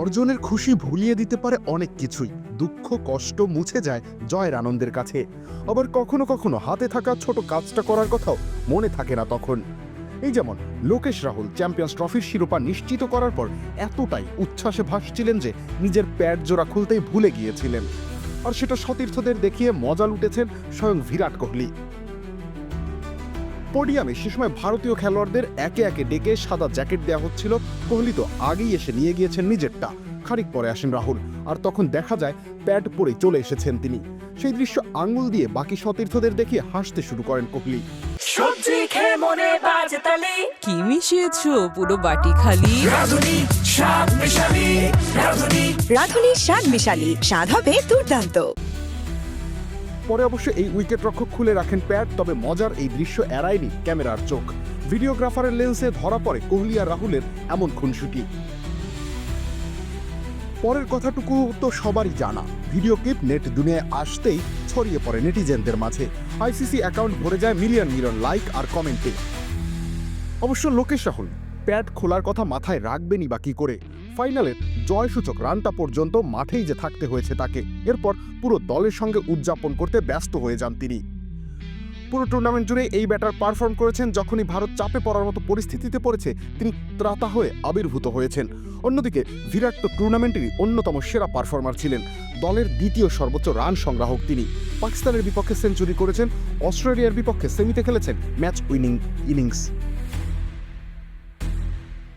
অর্জনের খুশি ভুলিয়ে দিতে পারে অনেক কিছুই। দুঃখ, কষ্ট মুছে যায় জয়ের আনন্দের কাছে। আবার কখনো কখনো হাতে থাকা ছোট কাজটা করার কথাও মনে থাকে না তখন। এই যেমন লোকেশ রাহুল চ্যাম্পিয়ন্স ট্রফির শিরোপা নিশ্চিত করার পর এতটাই উচ্ছ্বাসে ভাসছিলেন যে নিজের প্যাড জোড়া খুলতেই ভুলে গিয়েছিলেন। আর সেটা সতীর্থদের দেখিয়ে মজা লুটেছেন স্বয়ং বিরাট কোহলি। পোডিয়ামে সে সময় ভারতীয় খেলোয়াড়দের একে একে ডেকে সাদা জ্যাকেট দেওয়া হচ্ছিল। কোহলি তো আগেই এসে নিয়ে গিয়েছেন নিজেরটা। খানিক পরে আসেন রাহুল। আর তখন দেখা যায় প্যাড পরে চলে এসেছেন তিনি। সেই দৃশ্য আঙ্গুল দিয়ে বাকি সতীর্থদের দেখিয়ে হাসতে শুরু করেন কোহলি। সবজি খেয়ে মনে বাজে তালি। কি মিশিয়েছো? পুরো বাটি খালি। রাধুনি শাক মিশালি। রাধুনি রাঁধুনি শাক মিশালি। স্বাদ হবে দুর্দান্ত। পরে অবশ্য এই উইকেট রক্ষক খুলে রাখেন প্যাড তবে মজার এই দৃশ্য এড়ায়নি ক্যামেরার চোখ। ভিডিওগ্রাফারের লেন্সে ধরা পড়ে কোহলি আর রাহুলের এমন খুনসুটি। পরের কথাটুকু তো সবারই জানা। ভিডিও ক্লিপ নেট দুনিয়ায় আসতেই ছড়িয়ে পড়ে নেটিজেনদের মাঝে। আইসিসি অ্যাকাউন্ট ভরে যায় মিলিয়ন মিলিয়ন লাইক আর কমেন্টে। অবশ্য লোকেশ রাহুল প্যাড খোলার কথা মাথায় রাখবেনই বা কি করে? ফাইনালের জয়সূচক রানটা পর্যন্ত মাঠেই যে থাকতে হয়েছে তাকে, এরপর পুরো দলের সঙ্গে উদযাপন করতে ব্যস্ত হয়ে যান তিনি। পুরো টুর্নামেন্ট জুড়ে এই ব্যাটার পারফর্ম করেছেন যখনই ভারত চাপে পড়ার মতো পরিস্থিতিতে পড়েছে, তিনি ত্রাতা হয়ে আবির্ভূত হয়েছেন। অন্যদিকে বিরাট তো টুর্নামেন্টেরই অন্যতম সেরা পারফর্মার ছিলেন, দলের দ্বিতীয় সর্বোচ্চ রান সংগ্রাহক তিনি। পাকিস্তানের বিপক্ষে সেঞ্চুরি করেছেন, অস্ট্রেলিয়ার বিপক্ষে সেমিতে খেলেছেন ম্যাচ উইনিং ইনিংস